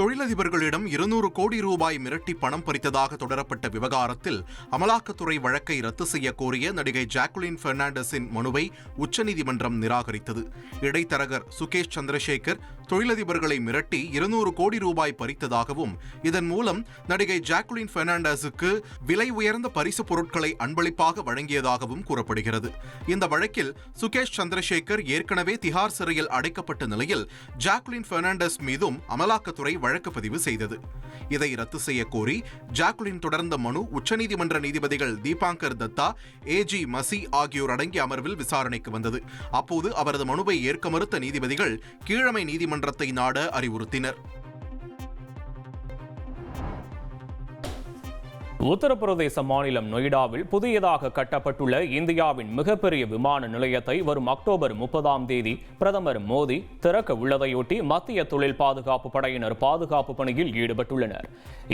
தொழிலதிபர்களிடம் இருநூறு கோடி ரூபாய் மிரட்டி பணம் பறித்ததாக தொடரப்பட்ட விவகாரத்தில் அமலாக்கத்துறை வழக்கை ரத்து செய்ய கோரிய நடிகை ஜாக்குலின் பெர்னாண்டஸின் மனுவை உச்சநீதிமன்றம் நிராகரித்தது. இடைத்தரகர் சுகேஷ் சந்திரசேகர் தொழிலதிபர்களை மிரட்டி இருநூறு கோடி ரூபாய் பறித்ததாகவும் இதன் மூலம் நடிகை ஜாக்குலின் பெர்னாண்டஸுக்கு விலை உயர்ந்த பரிசு பொருட்களை அன்பளிப்பாக வழங்கியதாகவும் கூறப்படுகிறது. இந்த வழக்கில் சுகேஷ் சந்திரசேகர் ஏற்கனவே திஹார் சிறையில் அடைக்கப்பட்ட நிலையில் ஜாக்குலின் பெர்னாண்டஸ் மீதும் அமலாக்கத்துறை வழக்கு பதிவு செய்தது. இதை ரத்து செய்ய கோரி ஜாக்குலின் தொடர்ந்த மனு உச்சநீதிமன்ற நீதிபதிகள் தீபாங்கர் தத்தா ஏஜி மசி ஆகியோர் அடங்கிய அமர்வில் விசாரணைக்கு வந்தது. அப்போது அவரது மனுவை ஏற்க மறுத்த நீதிபதிகள் கீழமை நீதிமன்ற நீதிமன்றத்தை நாட அறிவுறுத்தினர். உத்தரப்பிரதேச மாநிலம் நொய்டாவில் புதியதாக கட்டப்பட்டுள்ள இந்தியாவின் மிகப்பெரிய விமான நிலையத்தை வரும் அக்டோபர் முப்பதாம் தேதி பிரதமர் மோடி திறக்க உள்ளதையொட்டி மத்திய தொழில் பாதுகாப்பு படையினர் பாதுகாப்பு பணியில் ஈடுபட்டுள்ளனர்.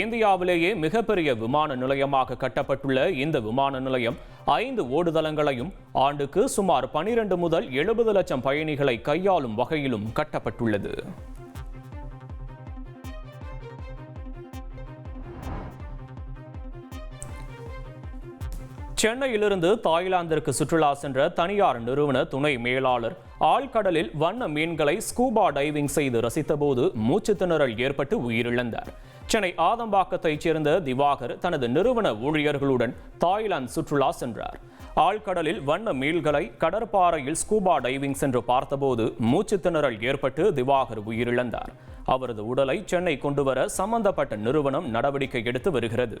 இந்தியாவிலேயே மிகப்பெரிய விமான நிலையமாக கட்டப்பட்டுள்ள இந்த விமான நிலையம் ஐந்து ஓடுதளங்களையும் ஆண்டுக்கு சுமார் பனிரெண்டு முதல் எழுபது லட்சம் பயணிகளை கையாளும் வகையிலும் கட்டப்பட்டுள்ளது. சென்னையிலிருந்து தாய்லாந்திற்கு சுற்றுலா சென்ற தனியார் நிறுவன துணை மேலாளர் ஆழ்கடலில் வண்ண மீன்களை ஸ்கூபா டைவிங் செய்து ரசித்தபோது மூச்சு திணறல் ஏற்பட்டு உயிரிழந்தார். சென்னை ஆதம்பாக்கத்தைச் சேர்ந்த திவாகர் தனது நிறுவன ஊழியர்களுடன் தாய்லாந்து சுற்றுலா சென்றார். ஆழ்கடலில் வண்ண மீன்களை கடற்பாறையில் ஸ்கூபா டைவிங் சென்று பார்த்தபோது மூச்சு திணறல் ஏற்பட்டு திவாகர் உயிரிழந்தார். அவரது உடலை சென்னை கொண்டுவர சம்பந்தப்பட்ட நிறுவனம் நடவடிக்கை எடுத்து வருகிறது.